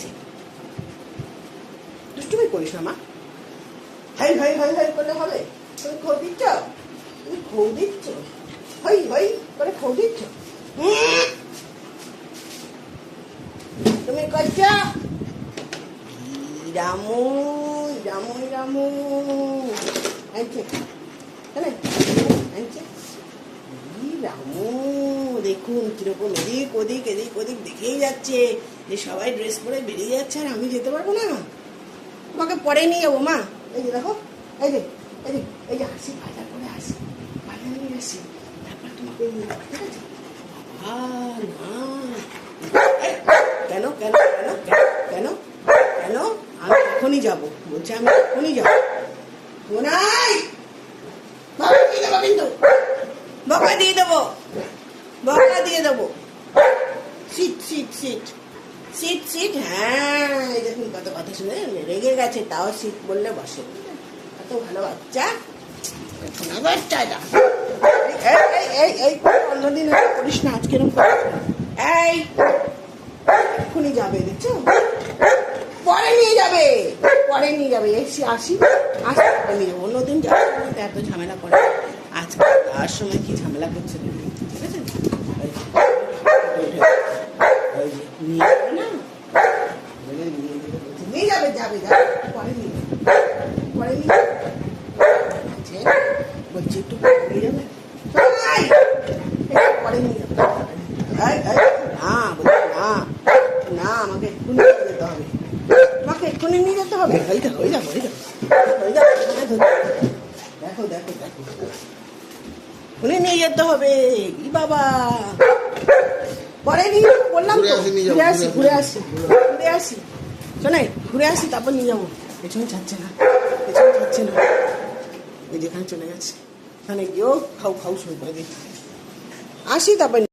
আছে দুষ্টুমি করিস না, মা। হাই হাই হাই হাই করলে হবে। তুমি খৌ দিচ্ছ? তুমি খৌ দিচ্ছ? হই হই করে খৌ দিচ্ছ? তুমি করছ? রামু রামু রামু আনছে। আনছে। রামু দেখুন কীরকম এদিক ওদিক এদিক ওদিক দেখেই যাচ্ছে। যে সবাই ড্রেস পরে বেরিয়ে যাচ্ছে আর আমি যেতে পারব না। তোমাকে পরে নিয়ে যাব, মা। এই যে দেখো, এই যে এই যে এই যে হাসি বাজার করে আসি বাজার নিয়ে আসি, তারপর তোমাকে নিয়ে যাব, ঠিক আছে? কেন কেন কেন কেন কেন আমি এখনই যাব, বলছে আমি এখনই যাব। দেবো কিন্তু। বকা দিয়ে দেবো। বকা দিয়ে দেবো। Sit sit sit. Sit sit হ্যাঁ এই দেখুন কত কথা শুনে রেগে গেছে তাও সিট বললে বসে। কত ভালো বাচ্চা। এই এই এই অন্যদিন করিস না আজকে এরকম এই এক্ষুনি যাবে দেখছ? পরে নিয়ে যাবে পরে নিয়ে যাবে। এসে আসি আসি পরে নিয়ে যাব। অন্যদিন যাওয়ার সময় এত ঝামেলা করে আজকে যাওয়ার সময় কি ঝামেলা করছে ঠিক আছে ওই যে, ওই যে, ওই যে, নিয়ে যাবে না বলে নিয়ে যেতে বলছে। নিয়ে যাবে যাবে পরে নিয়ে পরে নিয়ে আছে, বলছি একটু পরে নিয়ে যাবে পরে নিয়ে যাবে এই, এই, না বলছি না না আমাকে এক্ষুনি নিয়ে যেতে হবে। তোমাকে এক্ষুনি নিয়ে যেতে হবে। ওই দেখো ওই দেখো ওই দেখো ওই দেখো তোমাকে ধরতে হবে। দেখো দেখো দেখো এক্ষুনি নিয়ে যেতে হবে। ই বাবা। পরে নিয়ে বললাম তো ঘুরে আসি, ঘুরে আসি ঘুরে আসি। শোনাই ঘুরে আসি, তারপর নিয়ে যাব। পেছনে যাচ্ছে না, পেছনে যাচ্ছে না। ওই যেখানে চলে গেছে। ওখানে গিয়েও খাও খাও, শুরু করে দিই। আসি, তারপর